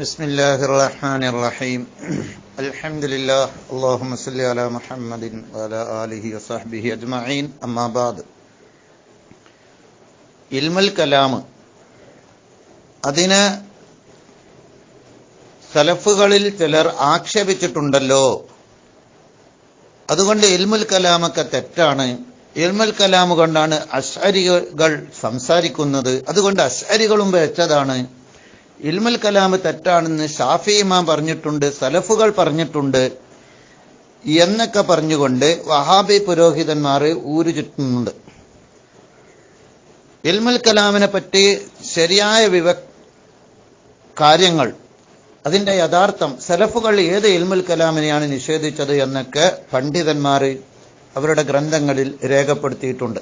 بسم الله الرحمن الرحيم الحمد لله اللهم صل على محمد وعلى آله وصحبه أجمعين أما بعد ഇൽമുൽ കലാം അതിന് സലഫുകളിൽ ചിലർ ആക്ഷേപിച്ചിട്ടുണ്ടല്ലോ അതുകൊണ്ട് ഇൽമുൽ കലാമൊക്കെ തെറ്റാണ് ഇൽമുൽ കലാം കൊണ്ടാണ് അശ്അരികൾ സംസാരിക്കുന്നത് അതുകൊണ്ട് അശ്അരികളും വെച്ചതാണ് ഇൽമുൽ കലാം തെറ്റാണെന്ന് ഷാഫി ഇമാം പറഞ്ഞിട്ടുണ്ട് സലഫുകൾ പറഞ്ഞിട്ടുണ്ട് എന്നൊക്കെ പറഞ്ഞുകൊണ്ട് വഹാബി പുരോഹിതന്മാർ ഊരു ചുറ്റുന്നുണ്ട്. ഇൽമുൽ കലാമിനെ പറ്റി ശരിയായ വിവ കാര്യങ്ങൾ അതിന്റെ യഥാർത്ഥം സലഫുകൾ ഏത് ഇൽമുൽ കലാമിനെയാണ് നിഷേധിച്ചത് എന്നൊക്കെ പണ്ഡിതന്മാർ അവരുടെ ഗ്രന്ഥങ്ങളിൽ രേഖപ്പെടുത്തിയിട്ടുണ്ട്.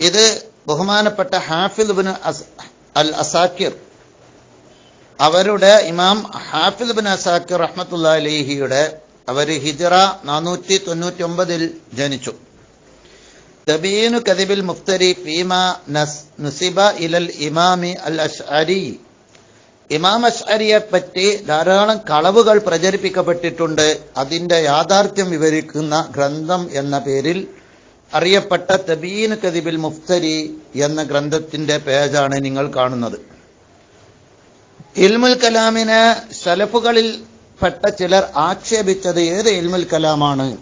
ഇത് ബഹുമാനപ്പെട്ട ഹാഫിദ് ബിൻ അൽ അസാക്കിർ അവരുടെ ഇമാം ഹാഫിദ് ബിൻ അസാക്കിർ റഹ്മത്തുള്ള അലേഹിയുടെ അവർ ഹിജറ നാനൂറ്റി തൊണ്ണൂറ്റി ഒമ്പതിൽ ജനിച്ചു. തബീനു കദിബിൽ മുഫ്തരി ഫീമ നുസിബ ഇലൽ ഇമാമി അൽ അഷ്അരി ഇമാം അഷ്അരിയെ പറ്റി ധാരാളം കളവുകൾ പ്രചരിപ്പിക്കപ്പെട്ടിട്ടുണ്ട്. അതിന്റെ യാഥാർത്ഥ്യം വിവരിക്കുന്ന ഗ്രന്ഥം എന്ന പേരിൽ അറിയപ്പെട്ട തബീൻ കദിബിൽ മുഫ്തരി എന്ന ഗ്രന്ഥത്തിന്റെ പേജാണ് നിങ്ങൾ കാണുന്നത്. ഇൽമുൽ കലാമിന് സലഫുകളിൽ പെട്ട ചിലർ ആക്ഷേപിച്ചത് ഏത് ഇൽമുൽ കലാമാണ്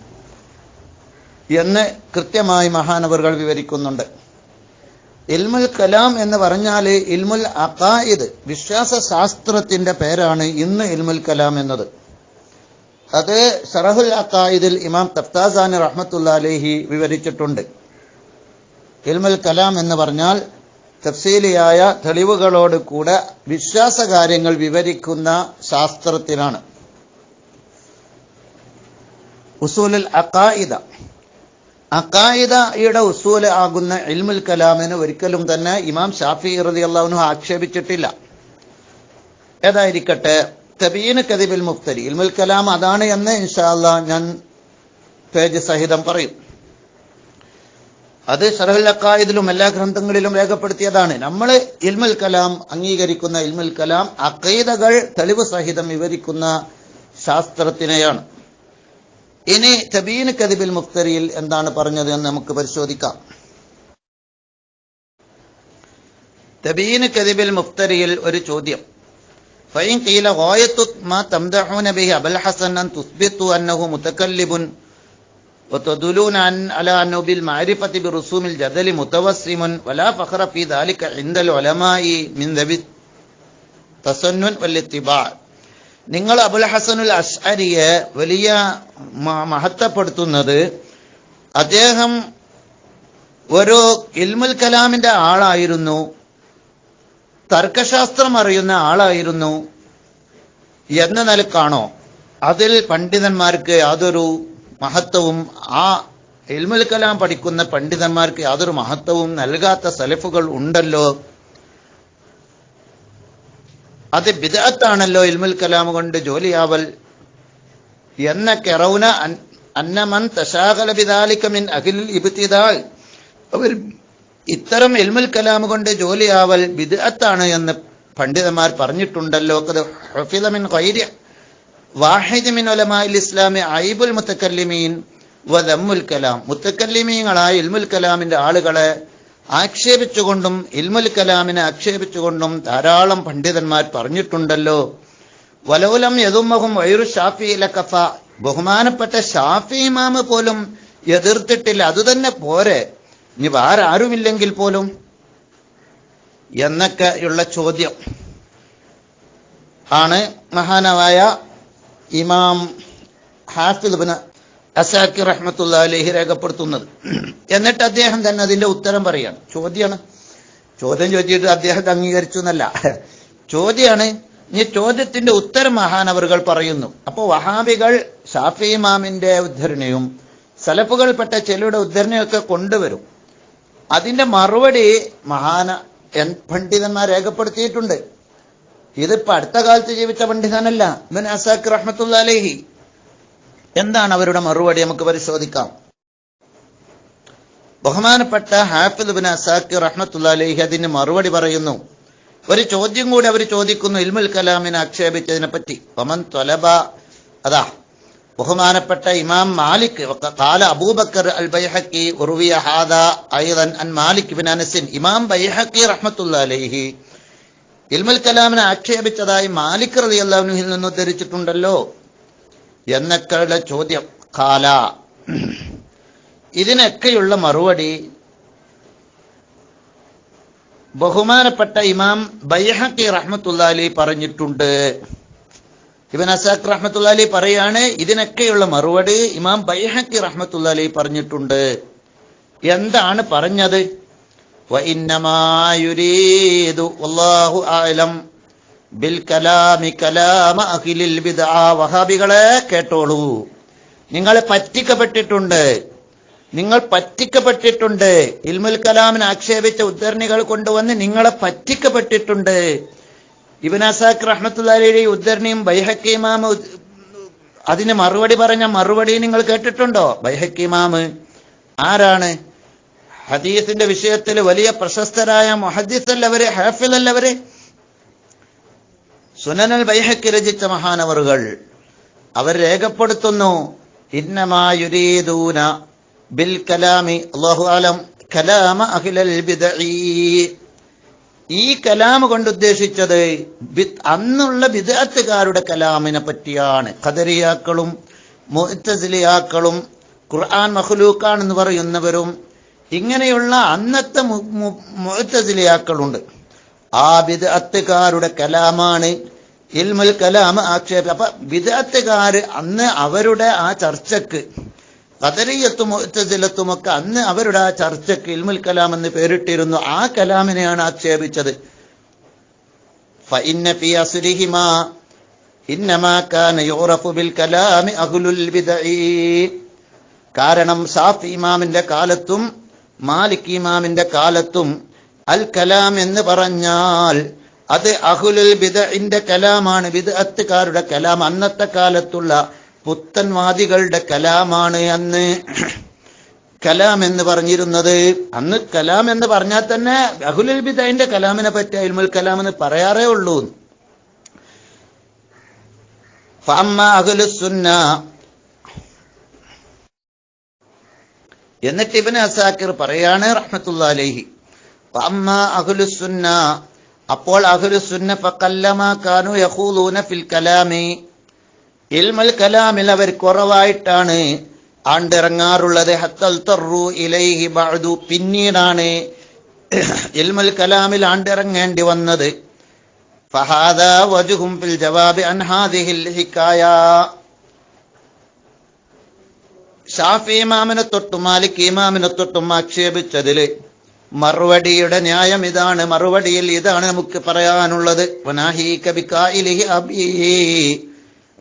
എന്ന് കൃത്യമായി മഹാനവറുകൾ വിവരിക്കുന്നുണ്ട്. ഇൽമുൽ കലാം എന്ന് പറഞ്ഞാൽ ഇൽമുൽ അഖായിദ് വിശ്വാസ ശാസ്ത്രത്തിന്റെ പേരാണ് ഇന്ന് ഇൽമുൽ കലാം എന്നത്. അത് സറഹുൽ അക്കായിദിൽ ഇമാം തഫ്താസാനി റഹ്മത്തുള്ള അലേഹി വിവരിച്ചിട്ടുണ്ട്. ഇൽമുൽ കലാം എന്ന് പറഞ്ഞാൽ തഫ്സീലിയായ തെളിവുകളോട് കൂടെ വിശ്വാസ കാര്യങ്ങൾ വിവരിക്കുന്ന ശാസ്ത്രത്തിനാണ് ഉസൂലുൽ അക്കായിദ അക്കായിദയുടെ ഉസൂൽ ആകുന്ന ഇൽമുൽ കലാമിന് ഒരിക്കലും തന്നെ ഇമാം ഷാഫി റതി അള്ളാഹുനു ആക്ഷേപിച്ചിട്ടില്ല. ഏതായിരിക്കട്ടെ? തബീന് കദിബിൽ മുഫ്തരി ഇൽമുൽ കലാം അതാണ് എന്ന് ഇൻഷാല്ല ഞാൻ പേജ് സഹിതം പറയും. അത് ഷറഹുൽ അക്കായതിലും എല്ലാ ഗ്രന്ഥങ്ങളിലും രേഖപ്പെടുത്തിയതാണ്. നമ്മൾ ഇൽമുൽ കലാം അംഗീകരിക്കുന്ന ഇൽമുൽ കലാം അക്കൈതകൾ തെളിവ് സഹിതം വിവരിക്കുന്ന ശാസ്ത്രത്തിനെയാണ്. ഇനി തബീൻ കദിബിൽ മുഫ്തരിയിൽ എന്താണ് പറഞ്ഞത് എന്ന് നമുക്ക് പരിശോധിക്കാം. തബീൻ കദിബിൽ മുഫ്തരിയിൽ ഒരു ചോദ്യം. فإن قيل غاية ما تمدحون به أبا الحسن أن تثبتوا أنه متكلب وتدلون عن على أنه بالمعرفة برسوم الجدل متوسم ولا فخر في ذلك عند العلماء من ذوي التسنن والاتباع നിങ്ങൾ അബുൽ ഹസനുൽ അഷ്അരിയെ വലിയ മഹത്വപ്പെടുത്തുന്നത് അദ്ദേഹം ഒരു ഇൽമുൽ കലാമിന്റെ ആളായിരുന്നു തർക്കശാസ്ത്രം അറിയുന്ന ആളായിരുന്നു എന്ന നിലക്കാണോ? അതിൽ പണ്ഡിതന്മാർക്ക് യാതൊരു മഹത്വവും ആ ഇൽമുൽ കലാം പഠിക്കുന്ന പണ്ഡിതന്മാർക്ക് യാതൊരു മഹത്വവും നൽകാത്ത സലഫുകൾ ഉണ്ടല്ലോ. അത് ബിദഅത്താണല്ലോ ഇൽമുൽ കലാം കൊണ്ട് ജോലിയാവൽ. എന്ന കെറൗന അന്നമൻ തശാകല ബിദാലിക മിൻ അഖിൽ ഇബ്തിദാൽ. അവർ ഇത്തരം എൽമുൽ കലാം കൊണ്ട് ജോലിയാവൽ ബിദ്അത്താണ് എന്ന് പണ്ഡിതന്മാർ പറഞ്ഞിട്ടുണ്ടല്ലോ. ഖൈരി ഇസ്ലാമി ഐബുൽ മുത്തക്കല്ലിമീൻ വദമ്മുൽ കലാം. മുത്തക്കല്ലിമീങ്ങളായ ഇൽമുൽ കലാമിന്റെ ആളുകളെ ആക്ഷേപിച്ചുകൊണ്ടും ഇൽമുൽ കലാമിനെ ആക്ഷേപിച്ചുകൊണ്ടും ധാരാളം പണ്ഡിതന്മാർ പറഞ്ഞിട്ടുണ്ടല്ലോ. വലൗലം യതുമഹും വൈറു ഷാഫി ലക്കഫ. ബഹുമാനപ്പെട്ട ഷാഫി ഇമാമ് പോലും എതിർത്തിട്ടില്ല. അതുതന്നെ പോരെ. ഇനി വേറെ ആരുമില്ലെങ്കിൽ പോലും എന്നൊക്കെയുള്ള ചോദ്യം ആണ് മഹാനവായ ഇമാം ഹാഫിദ് അസാഖി അസാക്കി റഹ്മത്തുള്ള അലഹി രേഖപ്പെടുത്തുന്നത്. എന്നിട്ട് അദ്ദേഹം തന്നെ അതിന്റെ ഉത്തരം പറയാണ്. ചോദ്യമാണ് ചോദ്യം ചോദിച്ചിട്ട് അദ്ദേഹത്തെ അംഗീകരിച്ചു എന്നല്ല. ചോദ്യമാണ് ഇനി ചോദ്യത്തിന്റെ ഉത്തരം മഹാനവറുകൾ പറയുന്നു. അപ്പോൾ വഹാബികൾ ഷാഫി ഇമാമിന്റെ ഉദ്ധരണിയും സലഫുകൾപ്പെട്ട ചിലരുടെ ഉദ്ധരണിയൊക്കെ കൊണ്ടുവരും. അതിന്റെ മറുപടി മഹാന എൻ പണ്ഡിതന്മാർ രേഖപ്പെടുത്തിയിട്ടുണ്ട്. ഇതിപ്പോ അടുത്ത കാലത്ത് ജീവിച്ച പണ്ഡിതനല്ല റഹ്മത്തുള്ള അലേഹി. എന്താണ് അവരുടെ മറുപടി നമുക്ക് പരിശോധിക്കാം. ബഹുമാനപ്പെട്ട ഹാഫിദ് ബിൻ അസാഖ് റഹ്മത്തുള്ള അലൈഹി അതിന് മറുപടി പറയുന്നു. ഒരു ചോദ്യം കൂടി അവർ ചോദിക്കുന്നു ഇൽമുൽ കലാമിനെ ആക്ഷേപിച്ചതിനെ പറ്റി. പമൻ തൊലബ അതാ ബഹുമാനപ്പെട്ട ഇമാം മാലിക് കാല അബൂബക്കർ അൽ ബൈഹക്കി ഉറുവിയ ഹാദ ഐദൻ അൻ മാലിക് ബിൻ അനസിൻ. ഇമാം ബൈഹക്കി റഹ്മത്തുള്ള അലൈഹി ഇൽമുൽ കലാമിനെ ആക്ഷേപിച്ചതായി മാലിക് റലി അള്ളാഹുനുഹിൽ നിന്ന് ഉദ്ധരിച്ചിട്ടുണ്ടല്ലോ എന്നൊക്കെയുള്ള ചോദ്യം. കാല ഇതിനൊക്കെയുള്ള മറുപടി ബഹുമാനപ്പെട്ട ഇമാം ബൈഹക്കി റഹ്മത്തുള്ള അലി പറഞ്ഞിട്ടുണ്ട്. ഇബൻ അസാഖ് റഹ്മത്തുല്ലാലി പറയാണ് ഇതിനൊക്കെയുള്ള മറുപടി ഇമാം ബൈഹക്കി റഹ്മത്തുല്ലാലി പറഞ്ഞിട്ടുണ്ട്. എന്താണ് പറഞ്ഞത്? വഹാബികളെ കേട്ടോളൂ. നിങ്ങൾ പറ്റിക്കപ്പെട്ടിട്ടുണ്ട്. നിങ്ങൾ പറ്റിക്കപ്പെട്ടിട്ടുണ്ട്. ഇൽമുൽ കലാമിന് ആക്ഷേപിച്ച ഉദ്ധരണികൾ കൊണ്ടുവന്ന് നിങ്ങളെ പറ്റിക്കപ്പെട്ടിട്ടുണ്ട്. ഇബിൻ അസാഖ് ഉദ്ധരണിയും ബൈഹക്കിമാമ് അതിന് മറുപടി പറഞ്ഞ മറുപടി നിങ്ങൾ കേട്ടിട്ടുണ്ടോ? ബൈഹക്കിമാമ് ആരാണ്? ഹദീസിന്റെ വിഷയത്തിൽ വലിയ പ്രശസ്തരായ മൊഹദീസ് അല്ലവര് ഹാഫിൽ അല്ലവര്. സുനനൽ ബൈഹക്കി രചിച്ച മഹാനവറുകൾ. അവർ രേഖപ്പെടുത്തുന്നു ഇന്നമായുരീദൂന ബിൽ കലാമി അള്ളാഹു അലം കലാമ അഖിലൽ ബിദ്ഈ. ഈ കലാം കൊണ്ട് ഉദ്ദേശിച്ചത് അന്നുള്ള വിദാത്തുകാരുടെ കലാമിനെ പറ്റിയാണ്. ഖദരിയാക്കളും മുഅ്തസിലിയാക്കളും ഖുർആൻ മഖ്ലൂക്കാണെന്ന് പറയുന്നവരും ഇങ്ങനെയുള്ള അന്നത്തെ മു- മു- മുഅ്തസിലിയാക്കളുണ്ട്. ആ വിദാത്തുകാരുടെ കലാമാണ് ഇൽമുൽ കലാം ആക്ഷേപ. അപ്പൊ വിദാത്തുകാർ അന്ന് അവരുടെ ആ ചർച്ചക്ക് കദറിയത്തും ഒക്കെ അന്ന് അവരുടെ ആ ചർച്ചയ്ക്ക് ഇൽമുൽ കലാം എന്ന് പേരിട്ടിരുന്നു. ആ കലാമിനെയാണ് ആക്ഷേപിച്ചത്. കാരണം സാഫ് ഇമാമിന്റെ കാലത്തും മാലിക് ഇമാമിന്റെ കാലത്തും അൽ കലാം എന്ന് പറഞ്ഞാൽ അത് അഹുലുൽ ബിദഇന്റെ കലാമാണ്. ബിദഅത്തുകാരുടെ കലാം. അന്നത്തെ കാലത്തുള്ള പുത്തൻവാദികളുടെ കലാമാണ് അന്ന്. കലാം എന്ന് പറഞ്ഞിരുന്നത്. അന്ന് കലാം എന്ന് പറഞ്ഞാൽ തന്നെ അഹുലുൽ ബിദഇന്റെ കലാമിനെ പറ്റി അൽമുൽ കലാം എന്ന് പറയാറേ ഉള്ളൂ. അഹ്ലുസുന്ന എന്നിട്ട് ഇബൻ അസാക്കിർ പറയാണ് റഹ്മത്തുള്ള അലൈഹി അമ്മ അഹ്ലുസുന്ന അപ്പോൾ അഹ്ലുസുന്ന ഫക്കല്ലമാ കാനു യഹൂലൂന ഫിൽ കലാമി. ഇൽമുൽ കലാമിൽ അവർ കുറവായിട്ടാണ് ആണ്ടിറങ്ങാറുള്ളത്. ഹത്തൽ തറു ഇലൈഹി ബഅദു. പിന്നീടാണ് ഇൽമൽ കലാമിൽ ആണ്ടിറങ്ങേണ്ടി വന്നത്. ഫഹാദ വജുഹും ഫിൽ ജവാബി അൻ ഹാദിഹിൽ ഹിക്കായ. ഷാഫി ഇമാമിനെ തൊട്ടും മാലിക് ഇമാമിനെ തൊട്ടും ആക്ഷേപിച്ചതിൽ മറുപടിയുടെ ന്യായം ഇതാണ്. മറുപടിയിൽ ഇതാണ് നമുക്ക് പറയാനുള്ളത്.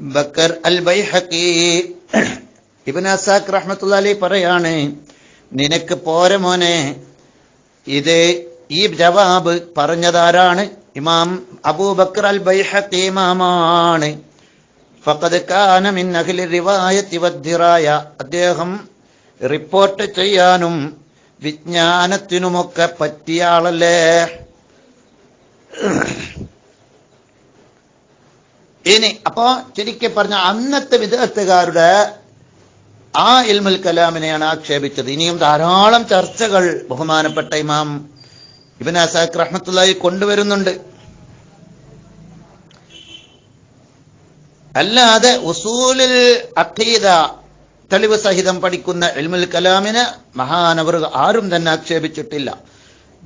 ബക്കർ അൽ ബൈഹക്കി ഇബ്നു അസാഖ് റഹ്മത്തുള്ളാഹി അലൈഹി പറയാണ് നിനക്ക് പോരെ മോനെ ഇത് ഈ ജവാബ് പറഞ്ഞതാരാണ്? ഇമാം അബൂബക്കർ അൽ ബൈഹക്കി ഇമാമാണ്. ഫഖദ് കാന മിൻ അഹ്ലി റിവായത്തി അദ്ദേഹം റിപ്പോർട്ട് ചെയ്യാനും വിജ്ഞാനത്തിനുമൊക്കെ പറ്റിയ ആളല്ലേ? ഇനി അപ്പോ ചുരുക്കി പറഞ്ഞ അന്നത്തെ വിദഗ്ധക്കാരുടെ ആ ഇൽമുൽ കലാമിനെയാണ് ആക്ഷേപിച്ചത്. ഇനിയും ധാരാളം ചർച്ചകൾ ബഹുമാനപ്പെട്ട ഇമാം ഇബിൻ അസാഖ് റഹ്മത്തുള്ളാഹി കൊണ്ടുവരുന്നുണ്ട്. അല്ലാതെ ഉസൂലിൽ അഖീദ തെളിവ് സഹിതം പഠിക്കുന്ന ഇൽമുൽ കലാമിന് മഹാനവർ ആരും തന്നെ ആക്ഷേപിച്ചിട്ടില്ല.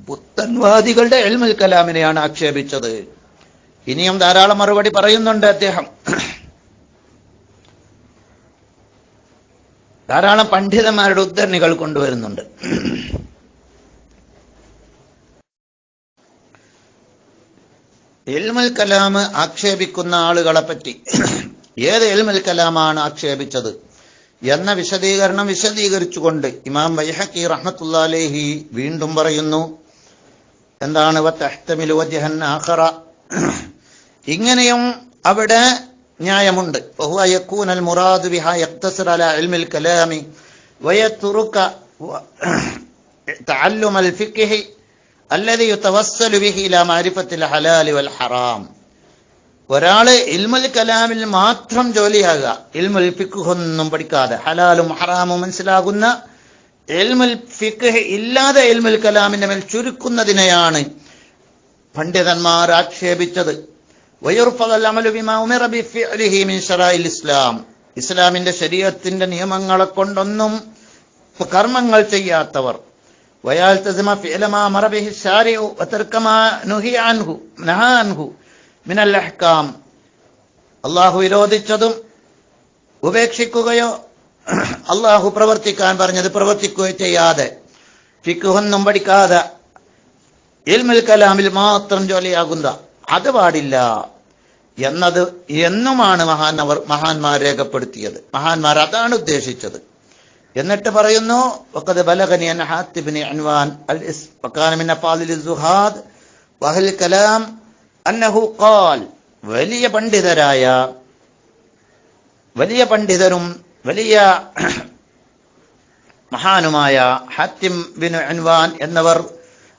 പുത്തൻവാദികളുടെ ഇൽമുൽ കലാമിനെയാണ് ആക്ഷേപിച്ചത്. ഇനിയും ധാരാളം മറുപടി പറയുന്നുണ്ട് അദ്ദേഹം. ധാരാളം പണ്ഡിതന്മാരുടെ ഉദ്ധരണികൾ കൊണ്ടുവരുന്നുണ്ട്. എൽമൽ കലാം ആക്ഷേപിക്കുന്ന ആളുകളെ പറ്റി ഏത് എൽമൽ കലാമാണ് ആക്ഷേപിച്ചത് എന്ന വിശദീകരണം വിശദീകരിച്ചുകൊണ്ട് ഇമാം വൈഹക്കി റഹ്മത്തുല്ലാലേഹി വീണ്ടും പറയുന്നു എന്താണ് വത്തഹ്തമിലു വജഹൻ ആഖറ ഇങ്ങനെയും അവിടെ ന്യായമുണ്ട് وهو يكون المراد بها يقتصر على علم الكلام ويترك تعلم الفقه അല്ലതി യുതവസ്സലു ബിഹി ഇലാ മാരിഫത്തിൽ ഹലാലി വൽ ഹറാം ഒരാള് ഇൽമുൽ കലാമിൽ മാത്രം ജോലിയാകുക ഇൽമുൽ ഫിഖൊന്നും പഠിക്കാതെ ഹലാലും ഹറാമും മനസ്സിലാകുന്ന ഇൽമുൽ ഫിഖ് ഇല്ലാതെ ഇൽമുൽ കലാമിന്റെ മേൽ ചുരുക്കുന്നതിനെയാണ് പണ്ഡിതന്മാർ ആക്ഷേപിച്ചത് ഇസ്ലാം. ഇസ്ലാമിന്റെ ശരീരത്തിന്റെ നിയമങ്ങളെ കൊണ്ടൊന്നും കർമ്മങ്ങൾ ചെയ്യാത്തവർ. അള്ളാഹു വിരോധിച്ചതും ഉപേക്ഷിക്കുകയോ അള്ളാഹു പ്രവർത്തിക്കാൻ പറഞ്ഞത് പ്രവർത്തിക്കുകയോ ചെയ്യാതെ ഫിക്കുഹൊന്നും പഠിക്കാതെ ഇൽമുൽ കലാമിൽ മാത്രം ജോലിയാകുന്ന അത് പാടില്ല. എന്നത് എന്നുമാണ് മഹാനവർ മഹാന്മാർ രേഖപ്പെടുത്തിയത്. മഹാന്മാർ അതാണ് ഉദ്ദേശിച്ചത്. എന്നിട്ട് പറയുന്നു അൻ അൽ ഇസ് സുഹാദ് കലാം അന്നഹു ഖാൽ. വലിയ പണ്ഡിതരായ വലിയ പണ്ഡിതരും വലിയ മഹാനുമായ ഹാത്തിം ബിൻ അൻവാൻ എന്നവർ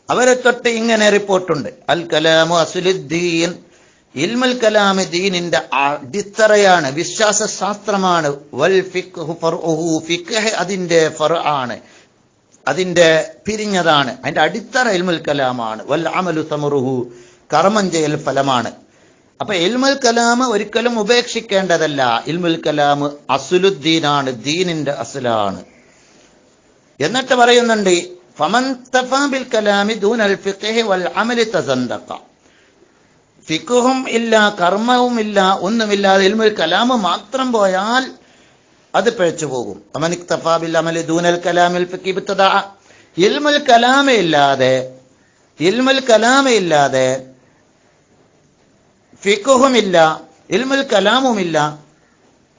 അവരെ തൊട്ട് ഇങ്ങനെ റിപ്പോർട്ടുണ്ട്. അൽ കലാമു അസുലുദ്ദീൻ ഇൽമുൽ കലാമി ദീനിന്റെ അടിത്തറയാണ് വിശ്വാസ ശാസ്ത്രമാണ് വൽ ഫിഖ്ഹ് അതിന്റെ ആണ്. അതിന്റെ പിരിഞ്ഞതാണ്. അതിന്റെ അടിത്തറ ഇൽമുൽ കലാമാണ്. വൽ അമലു സമറുഹു കർമ്മം ചെയ്യൽ ഫലമാണ്. അപ്പൊ ഇൽമുൽ കലാം ഒരിക്കലും ഉപേക്ഷിക്കേണ്ടതല്ല. ഇൽമുൽ കലാം അസുലുദ്ദീനാണ് ദീനിന്റെ അസുലാണ്. എന്നിട്ട് പറയുന്നുണ്ട് ഫമൻ തഫാ ബിൽ കലാമി ദൂനൽ ഫിഖ്ഹി വൽ അമലി തസന്തഖ ഫിഖുഹും ഇല്ല കർമ്മവും ഇല്ല ഒന്നുമില്ലാതെ ഇൽമുൽ കലാമ് മാത്രം പോയാൽ അത് പിഴച്ചു പോകും. അമനിക് തഫാബിൽ അമലി ദൂനൽ കലാമിൽ ഇബ്തദാ. ഇൽമുൽ കലാമ ഇല്ലാതെ ഇൽമുൽ കലാമ ഇല്ലാതെ ഇല്ല ഇൽമുൽ കലാമുമില്ല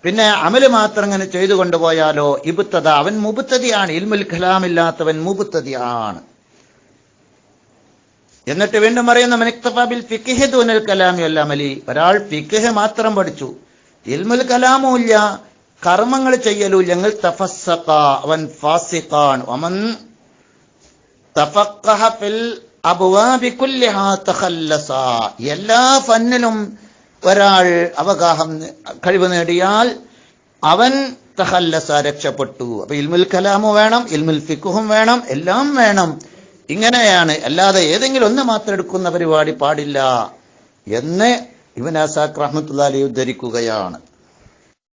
പിന്നെ അമൽ മാത്രം ഇങ്ങനെ ചെയ്തു കൊണ്ടുപോയാലോ ഇബുത്തത അവൻ മുബുത്തതിയാണ് ഇൽമുൽ കലാമില്ലാത്തവൻ മുബുത്തതിയാണ് എന്നിട്ട് വീണ്ടും പറയുന്ന മനിക്തഫാബിൽ ഫിഖിഹ് ദൂനൽ കലാമി അല്ല അമലി. ഒരാൾ ഫിഖിഹ് മാത്രം പഠിച്ചു. ഇൽമുൽ കലാമുമില്ല കർമ്മങ്ങൾ ചെയ്യലൂ ഞങ്ങൾ തഫസ്സഖ അവൻ ഫാസിഖാൻ. അവൻ തഫഖഹ ഫിൽ അബ്വാബി കുല്ലിഹാ തഖല്ലസ. എല്ലാ ഫന്നിലും ഒരാൾ അവഗാഹം കഴിവ് നേടിയാൽ അവൻ തഹല്ലസ രക്ഷപ്പെട്ടു. അപ്പൊ ഇൽമുൽ കലാമു വേണം ഇൽമുൽ ഫിഖുഹും വേണം എല്ലാം വേണം. ഇങ്ങനെയാണ്. അല്ലാതെ ഏതെങ്കിലും ഒന്ന് മാത്രം എടുക്കുന്ന പരിപാടി പാടില്ല. എന്ന് ഇവൻ ആസാഖ് റഹ്മത്തുള്ള അലി ഉദ്ധരിക്കുകയാണ്.